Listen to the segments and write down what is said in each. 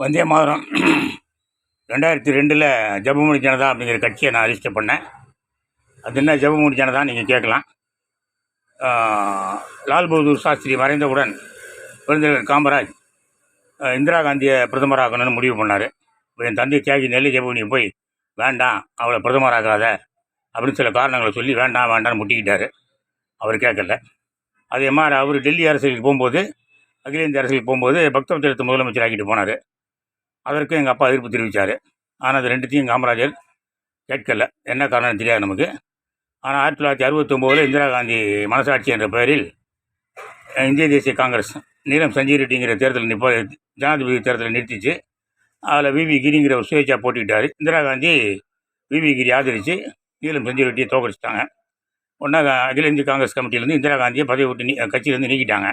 வந்தே மாதரம். ரெண்டாயிரத்தி ரெண்டில் ஜெபமணி ஜனதா அப்படிங்கிற கட்சியை நான் ரிஜிஸ்டர் பண்ணேன். அது என்ன ஜெபமணி ஜனதா நீங்கள் கேட்கலாம். லால் பகதூர் சாஸ்திரி மறைந்தவுடன் பெருந்தலைவர் காமராஜ் இந்திரா காந்தியை பிரதமராகணும்னு முடிவு பண்ணார். என் தந்தை தியாகி நெல்லி ஜெபமணி போய் வேண்டாம் அவளை பிரதமராகாத அப்படின்னு சில காரணங்களை சொல்லி வேண்டாம் வேண்டாம்னு முட்டிக்கிட்டார். அவர் கேட்கல. அதே மாதிரி அவர் டெல்லி அரசியலுக்கு போகும்போது அகில இந்திய அரசியலுக்கு போகும்போது பக்தவச்சலத்தை முதலமைச்சர் ஆக்கிட்டு போனார். அதற்கு எங்கள் அப்பா எதிர்ப்பு தெரிவித்தார் ஆனால் அது ரெண்டுத்தையும் காமராஜர் கேட்கல. என்ன காரணம் தெரியாது நமக்கு. ஆனால் ஆயிரத்தி தொள்ளாயிரத்தி அறுபத்தொம்போதில் இந்திரா காந்தி மனசாட்சி என்ற பெயரில் இந்திய தேசிய காங்கிரஸ் நீலம் சஞ்சய் ரெட்டிங்கிற தேர்தல் நிப்ப ஜனாதிபதி தேர்தலில் நிறுத்திச்சு. அதில் விவி கிரிங்கிற ஒரு சுயேட்சா போட்டிக்கிட்டார் இந்திரா காந்தி விவி கிரி ஆதரித்து நீலம் சஞ்சய் ரெட்டியை தோக்கடிச்சிட்டாங்க ஒன்றா அகில இந்திய காங்கிரஸ் கமிட்டியிலேருந்து இந்திரா காந்தியை பதவி விட்டு நீ கட்சியிலேருந்து நீக்கிட்டாங்க.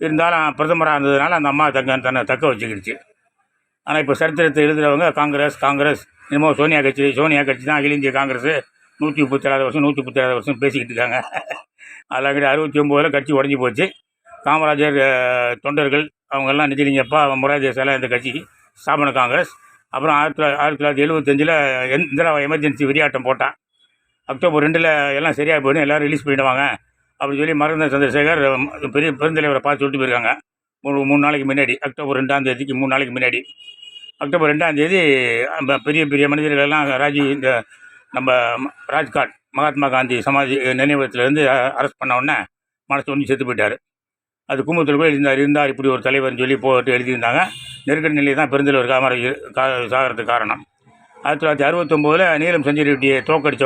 இருந்தாலும் பிரதமராக இருந்ததுனால அந்த அம்மா தக்க தன்னை தக்க வச்சுக்கிடுச்சு. ஆனால் இப்போ சரித்திரத்தை எழுதுகிறவங்க காங்கிரஸ் காங்கிரஸ் என்னமோ சோனியா கட்சி சோனியா கட்சி தான் அகில இந்திய காங்கிரஸ். நூற்றி முப்பத்தேழாவது வருஷம் நூற்றி முப்பத்தேழாவது வருஷம் பேசிக்கிட்டு இருக்காங்க. அதில் அறுபத்தி ஒம்போதில் கட்சி உடஞ்சி போச்சு. காமராஜர் தொண்டர்கள் அவங்கெல்லாம் நிதிலிங்கப்பா முராஜேஸ் இந்த கட்சிக்கு ஸ்தாபன காங்கிரஸ். அப்புறம் ஆயிரத்தி தொள்ளாயிரத்தி ஆயிரத்தி தொள்ளாயிரத்தி எழுபத்தஞ்சில் இந்திரா எமர்ஜென்சி விரியாட்டம் போட்டான். அக்டோபர் ரெண்டில் எல்லாம் சரியாக போயிடும் எல்லோரும் ரிலீஸ் பண்ணிவிடுவாங்க அப்படின்னு சொல்லி மருந்த சந்திரசேகர் பெரிய பெருந்தலைவரை பார்த்து சொல்லிட்டு போயிருக்காங்க. ஒரு மூணு நாளைக்கு முன்னாடி அக்டோபர் ரெண்டாம் தேதிக்கு மூணு நாளைக்கு முன்னாடி. அக்டோபர் ரெண்டாம் தேதி பெரிய பெரிய மனிதர்களெல்லாம் ராஜீவ் இந்த நம்ம ராஜ்காட் மகாத்மா காந்தி சமாதி நினைவகத்திலேருந்து அரெஸ்ட் பண்ண உடனே மனசு ஒன்று செத்து போயிட்டார். அது கும்பத்தில் போய் இருந்தார் இருந்தார் இப்படி ஒரு தலைவர்னு சொல்லி போட்டு எழுதியிருந்தாங்க. நெருக்கடி நிலை தான் பெருந்தலைவர் காமர சாகிறதுக்கு காரணம். ஆயிரத்தி தொள்ளாயிரத்தி அறுபத்தொம்போதில் நீலம் சஞ்சய் ரெட்டியை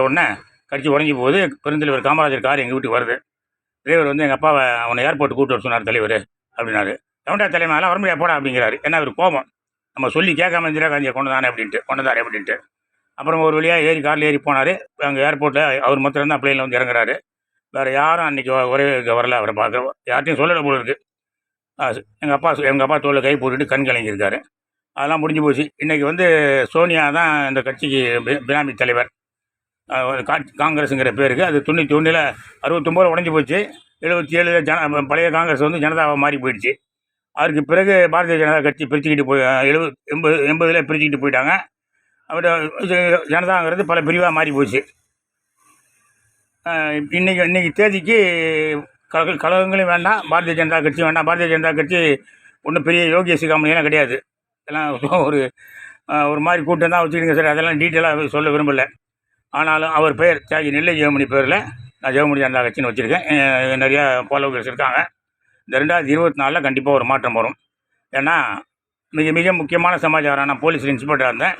உடனே கட்சி உடஞ்சி போகுது. பெருந்தலைவர் காமராஜர் கார் எங்கள் வீட்டுக்கு வருது. டிரைவர் வந்து எங்கள் அப்பாவை அவனை ஏர்போர்ட் கூட்டு வர சொன்னார் தலைவர் அப்படின்னாரு. கவுண்டா தலைமை அதெல்லாம் வர முடியாது போடா அப்படிங்கிறாரு. ஏன்னா அவர் கோபம்? நம்ம சொல்லி கேட்காம இந்திரா காந்தியை கொண்டு தானே அப்படின்ட்டு கொண்டு அப்படின்ட்டு. அப்புறம் ஒரு வழியாக ஏறி காரில் ஏறி போனார். அங்கே ஏர்போர்ட்டில் அவர் மொத்தம் தான் பிள்ளைங்கள வந்து இறங்குறாரு. வேறு யாரும் அன்றைக்கி ஒரே வரல அவரை பார்க்க. யார்ட்டையும் சொல்லலை போல இருக்கு. எங்கள் அப்பா எங்கள் அப்பா தோளில் கை போட்டுட்டு கண் கலங்கியிருக்காரு. அதெல்லாம் முடிஞ்சு போச்சு. இன்றைக்கி வந்து சோனியா தான் இந்த கட்சிக்கு பினாமி தலைவர். கா- காங்கிரஸுங்கிற பேருக்கு. அது தொண்ணூற்றி ஒன்றில் அறுபத்தொம்போது உடஞ்சி போச்சு. எழுபத்தி ஏழு ஜன பழைய காங்கிரஸ் வந்து ஜனதாவை மாறி போயிடுச்சு. அதுக்கு பிறகு பாரதிய ஜனதா கட்சி பிரிச்சுக்கிட்டு போய் எழுபது எண்பது எண்பதில் பிரிச்சுக்கிட்டு போயிட்டாங்க. அப்புறம் இது ஜனதாங்கிறது பல பிரிவாக மாறி போச்சு. இன்றைக்கி இன்னைக்கு தேதிக்கு கழக கழகங்களும் வேண்டாம் பாரதிய ஜனதா கட்சி வேண்டாம். பாரதிய ஜனதா கட்சி ஒன்றும் பெரிய யோகிய சிகாமணியெல்லாம் கிடையாது. எல்லாம் ஒரு ஒரு மாதிரி கூட்டம் தான் வச்சுக்கிடுங்க. சார் அதெல்லாம் டீட்டெயிலாக சொல்ல விரும்பலை. ஆனாலும் அவர் பெயர் தியாகி நெல்லை ஜெயமணி பேரில் நான் ஜெயமணி ஜனதா கட்சின்னு வச்சுருக்கேன். நிறையா ஃபாலோவர்ஸ் இருக்காங்க. இந்த ரெண்டாயிரத்தி இருபத்தி நாலில் கண்டிப்பாக ஒரு மாற்றம் வரும். ஏன்னா மிக மிக முக்கியமான சமாச்சாரம் நான் போலீஸ் இன்ஸ்பெக்டராக இருந்தேன்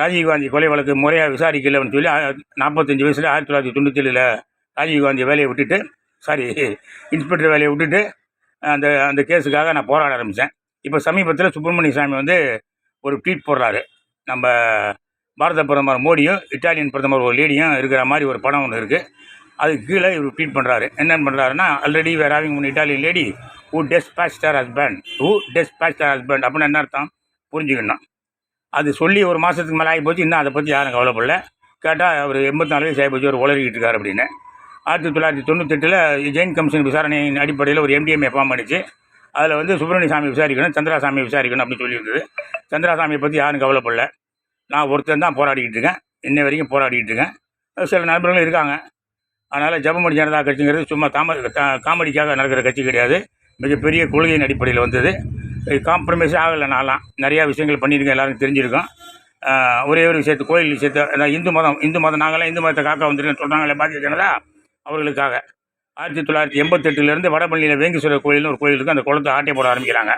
ராஜீவ்காந்தி கொலை வழக்கு முறையாக விசாரிக்கலன்னு சொல்லி நாற்பத்தஞ்சு வயசில் ஆயிரத்தி தொள்ளாயிரத்தி தொண்ணூற்றி ஏழில் ராஜீவ்காந்தி வேலையை விட்டுட்டு சாரி இன்ஸ்பெக்டர் வேலையை விட்டுட்டு அந்த அந்த கேஸுக்காக நான் போராட ஆரம்பித்தேன் இப்போ சமீபத்தில் சுப்பிரமணிய சாமி வந்து ஒரு ட்வீட் போடுறாரு. நம்ம பாரத பிரதமர் மோடியும் இட்டாலியன் பிரதமர் ஒரு லேடியும் இருக்கிற மாதிரி ஒரு படம் ஒன்று இருக்குது அதுக்கு கீழே இவர் ட்வீட் பண்ணுறாரு என்னென்ன பண்ணுறாருன்னா already we're having one Italian lady who dispatch her husband who dispatch her husband அப்படின்னு என்ன அர்த்தம்? புரிஞ்சுக்கணும். அது சொல்லி ஒரு மாதத்துக்கு மேலே ஆகி போச்சு இன்னும் அதை பற்றி யாரும் கவலைப்படல. கேட்டால் அவர் எண்பத்தி நாலு வயசு ஆகி போச்சு. ஒரு உளறிக்கிட்டு இருக்கார் அப்படின்னு. ஆயிரத்தி தொள்ளாயிரத்தி தொண்ணூத்தெட்டில் ஜெயின் கமிஷன் விசாரணையின் அடிப்படையில் ஒரு எம்டிஎம்ஏ ஃபார்ம் பண்ணிச்சு. அதில் வந்து சுப்பிரமணிய சாமி விசாரிக்கணும் சந்திராசாமி விசாரிக்கணும் அப்படின்னு சொல்லியிருந்தது. சந்திராசாமியை பற்றி யாரும் கவலைப்படல. நான் ஒருத்தன் தான் போராடிக்கிட்டு இருக்கேன். இன்ன வரைக்கும் போராடிக்கிட்டு இருக்கேன். சில நண்பர்களும் இருக்காங்க. அதனால் ஜபமணி ஜனதா கட்சிங்கிறது சும்மா தாம காமெடிக்காக நடக்கிற கட்சி கிடையாது. மிகப்பெரிய கொள்கையின் அடிப்படையில் வந்தது. காம்ப்ரமைஸ் ஆகலை நான்லாம். நிறையா விஷயங்கள் பண்ணியிருக்கேன் எல்லாருக்கும் தெரிஞ்சிருக்கோம். ஒரே ஒரு விஷயத்து கோயில் விஷயத்தை இந்து மதம் இந்து மதம் நாங்களாம் இந்து மதத்தை காக்க வந்துருக்கேன்னு சொல்கிறாங்களே பாரதிய ஜனதா அவர்களுக்காக. ஆயிரத்தி தொள்ளாயிரத்தி எண்பத்தெட்டுலேருந்து வடபள்ளியில் வேங்கீஸ்வரர் கோயில்னு ஒரு கோயில் இருக்குது அந்த குளத்தை ஆட்டை போட ஆரம்பிக்கிறாங்க.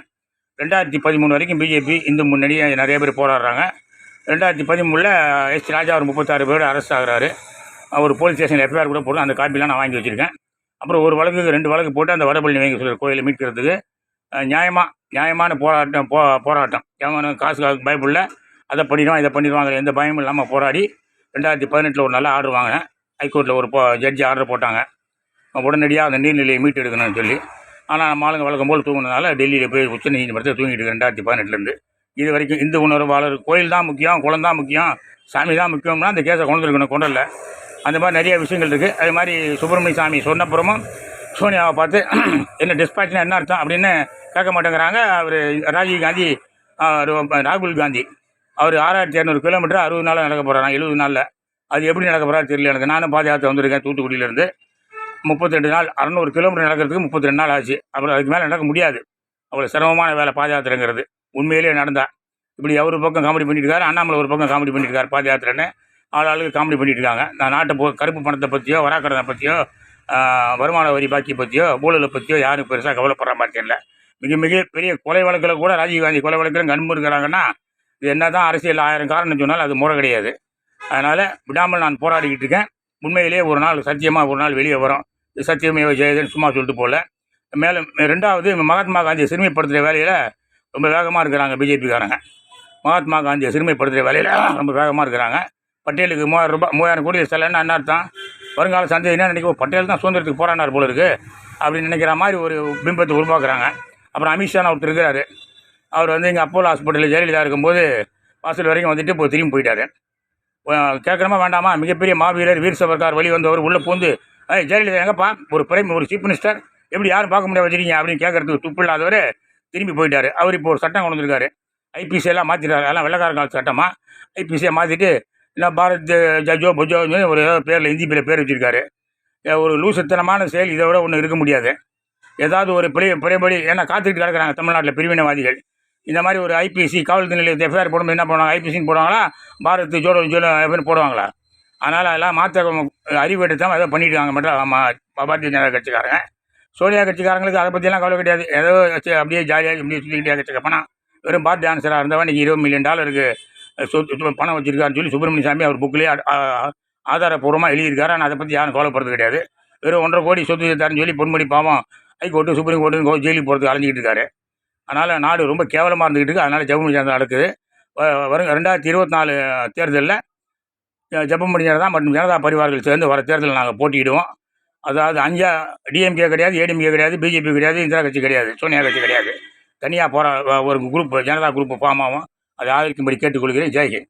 ரெண்டாயிரத்தி பதிமூணு வரைக்கும் பிஜேபி இந்து முன்னணி நிறைய பேர் போராடுறாங்க. ரெண்டாயிரத்தி பதிமூணில் எஸ். ராஜா ஒரு முப்பத்தாறு பேர் அரெஸ்ட் ஆகிறாரு. ஒரு போலீஸ் ஸ்டேஷன் எஃப்ஐஆர் கூட போட்டு அந்த காப்பிலாம் நான் வாங்கி வச்சுருக்கேன். அப்புறம் ஒரு வழக்கு ரெண்டு வழக்கு போட்டு அந்த வடபழனி வாங்கி சொல்கிற கோயிலை மீட்கிறதுக்கு நியாயமாக நியாயமான போராட்டம் போ போராட்டம். எவனும் காசு பயப்படல அதை பண்ணிடுவான் இதை பண்ணிடுவாங்க எந்த பயமும் இல்லாமல் போராடி ரெண்டாயிரத்தி பதினெட்டில் ஒரு நல்ல ஆர்டர் வாங்கினேன். ஹைகோர்ட்டில் ஒரு போ ஜட்ஜி ஆர்டர் போட்டாங்க. உடனடியாக அந்த நீர்நிலையை மீட்டு எடுக்கணும்னு சொல்லி. ஆனால் நம்ம ஆளுங்க வழக்கம் போல் தூங்கினதால டெல்லியில் போய் உச்ச நீதிமன்றத்தை தூங்கிட்டு இருக்கு ரெண்டாயிரத்தி பதினெட்டுலேருந்து இது வரைக்கும் இந்து உணர்வாளர் கோயில் தான் முக்கியம் குளம் தான் முக்கியம் சாமி தான் முக்கியம்னா அந்த கேஸை கொண்டு இருக்கணும் கொண்டல அந்த மாதிரி நிறைய விஷயங்கள் இருக்குது அது மாதிரி சுப்பிரமணிய சாமி சொன்னப்புறமும் சோனியாவை பார்த்து என்ன டிஸ்பாட்ச்னா என்ன அர்த்தம் அப்படின்னு கேட்க மாட்டேங்கிறாங்க. அவர் ராஜீவ் காந்தி ராகுல் காந்தி. அவர் ஆறாயிரத்தி இரநூறு கிலோமீட்டர் அறுபது நாளில் நடக்க போகிறாங்க எழுபது நாளில். அது எப்படி நடக்க போகிறாரு தெரியல எனக்கு. நானும் பாதயாத்திரை வந்திருக்கேன் தூத்துக்குடியிலேருந்து. முப்பத்தெட்டு நாள் அறநூறு கிலோமீட்டர் நடக்கிறதுக்கு முப்பத்தி ரெண்டு நாள் ஆச்சு. அப்புறம் அதுக்கு மேலே நடக்க முடியாது. அவ்வளோ சிரமமான வேலை பாதயாத்திரைங்கிறது. உண்மையிலேயே நடந்தா. இப்படி அவர் பக்கம் காமெடி பண்ணிட்டு இருக்காரு அண்ணாமலை ஒரு பக்கம் காமெடி பண்ணிட்டு இருக்காரு பாதயாத்திரன்னு. ஆள் ஆளுக்கு காமெடி பண்ணிகிட்டு இருக்காங்க நான் நாட்டை போ கருப்பு பணத்தை பற்றியோ வராக்கடனை பற்றியோ வருமான வரி பாக்கி பற்றியோ ஊழலை பற்றியோ யாரும் பெருசாக கவலைப்படுற மாதிரி தெரியல. மிக மிக பெரிய கொலை வழக்கில் கூட ராஜீவ்காந்தி கொலை வழக்கில் கண்முறுக்கிறாங்கன்னா இது என்ன தான் அரசியல் ஆயிரம் காரணம் சொன்னாலும் அது முறை கிடையாது. அதனால் விடாமல் நான் போராடிக்கிட்டு இருக்கேன். உண்மையிலேயே ஒரு நாள் சத்தியமாக ஒரு நாள் வெளியே வரும். இது சத்தியமேவ ஜெயதன் சும்மா சொல்லிட்டு போகல. மேலும் ரெண்டாவது மகாத்மா காந்தியை சிறுமைப்படுத்துகிற வேலையில் ரொம்ப வேகமாக இருக்கிறாங்க பிஜேபிக்காரங்க. மகாத்மா காந்தியை சிறுமைப்படுத்துகிற வேலையில் ரொம்ப வேகமாக இருக்கிறாங்க. பட்டேலுக்கு மூவாயிரம் ரூபாய் மூவாயிரம் கோடி செலன்னு என்ன அர்த்தம்? வருங்கால சந்தை என்ன நினைக்கும் பட்டேல் தான் சுதந்திரத்துக்கு போராடினார் போல இருக்குது அப்படின்னு நினைக்கிற மாதிரி ஒரு பிம்பத்தை உருவாக்குறாங்க. அப்புறம் அமித்ஷான்னு ஒருத்தர் இருக்கிறாரு. அவர் வந்து இங்கே அப்போலோ ஹாஸ்பிட்டலில் ஜெயலலிதா இருக்கும்போது வாசல் வரைக்கும் வந்துட்டு இப்போ திரும்பி போயிட்டாரு. கேட்கணுமா வேண்டாமா? மிகப்பெரிய மாவீரர் வீர் சவர்கார் வழி வந்தவர் உள்ளே பூந்து ஏய் ஜெயலலிதா எங்கப்பா? ஒரு பிரைம் ஒரு சீஃப் மினிஸ்டர் எப்படி யாரும் பார்க்க முடியாது வச்சிருக்கீங்க? அப்படின்னு கேட்கறதுக்கு துப்பு இல்லாதவர் திரும்பி போயிட்டார். அவர் இப்போ ஒரு சட்டம் கொண்டு வந்திருக்காரு. ஐபிசி எல்லாம் மாற்றிட்டாரு எல்லாம் வெள்ளக்காரங்க சட்டமாக ஐபிசியை மாற்றிட்டு இல்லை பாரத் ஜஜோ புஜோ ஒரு பேரில் இந்தி பேர் பேர் வச்சுருக்காரு. ஒரு லூசுத்தனமான செயல் இதை விட ஒன்றும் இருக்க முடியாது. ஏதாவது ஒரு பிழை பிறைபடி ஏன்னா காத்துக்கிட்டு கிடக்கிறாங்க தமிழ்நாட்டில் பிரிவினைவாதிகள். இந்த மாதிரி ஒரு ஐபிசி காவல் நிலையத்தை எஃப்ஐஆர் போடும்போது என்ன பண்ணுவாங்க? ஐபிசின்னு போடுவாங்களா? பாரத் ஜோடோ ஜோடோ எஃப்ஐஆர் போடுவாங்களா? அதனால் அதெல்லாம் மாற்ற அறிவு எடுத்தாமல் ஏதோ பண்ணிட்டு மட்டும் பாரதிய ஜனதா கட்சிக்காரங்க. சோனியா கட்சிக்காரங்களுக்கு அதை பற்றியெல்லாம் கவலை கிடையாது. ஏதோ அப்படியே ஜாலியாக இப்படியே சுற்றிக்கிட்டே கட்சிக்க வெறும் பாத் டான்ஸராக இருந்தவன் இன்றைக்கி இருபது மில்லியன் டாலருக்கு சொத்து பணம் வச்சுருக்காருன்னு சொல்லி சுப்பிரமணிய சாமி அவர் புக்கிலே ஆதாரப்பூர்வமாக எழுதியிருக்காரு. ஆனால் அதை பற்றி யாரும் கவலைப்படுறது கிடையாது. வெறும் ஒன்றரை கோடி சொத்து தரேன்னு சொல்லி பொன்மணி பாவம் ஹைகோர்ட்டு சுப்ரீம் கோர்ட்டு ஜெயிலுக்கு போகிறதுக்கு அலைஞ்சிக்கிட்டு இருக்காரு. அதனால் நாடு ரொம்ப கேவலமாக இருந்துக்கிட்டு இருக்கு. அதனால் ஜெபமணி ஜனதா நடக்குது. வரும் ரெண்டாயிரத்தி இருபத்தி நாலு தேர்தலில் ஜெபமணி ஜனதா மற்றும் ஜனதா பரிவார்கள் சேர்ந்து வர தேர்தலில் நாங்கள் போட்டியிடுவோம். அதாவது அஞ்சா டிஎம்கே கிடையாது ஏடிஎம்கே கிடையாது பிஜேபி கிடையாது இந்திரா கட்சி கிடையாது சோனியா கட்சி கிடையாது. தனியாக போகிற ஒரு குரூப் ஜனதா குரூப் ஃபார்ம் ஆகும். அதை ஆதரிக்கும்படி கேட்டுக்கொள்கிறேன். ஜெய்ஹிந்த்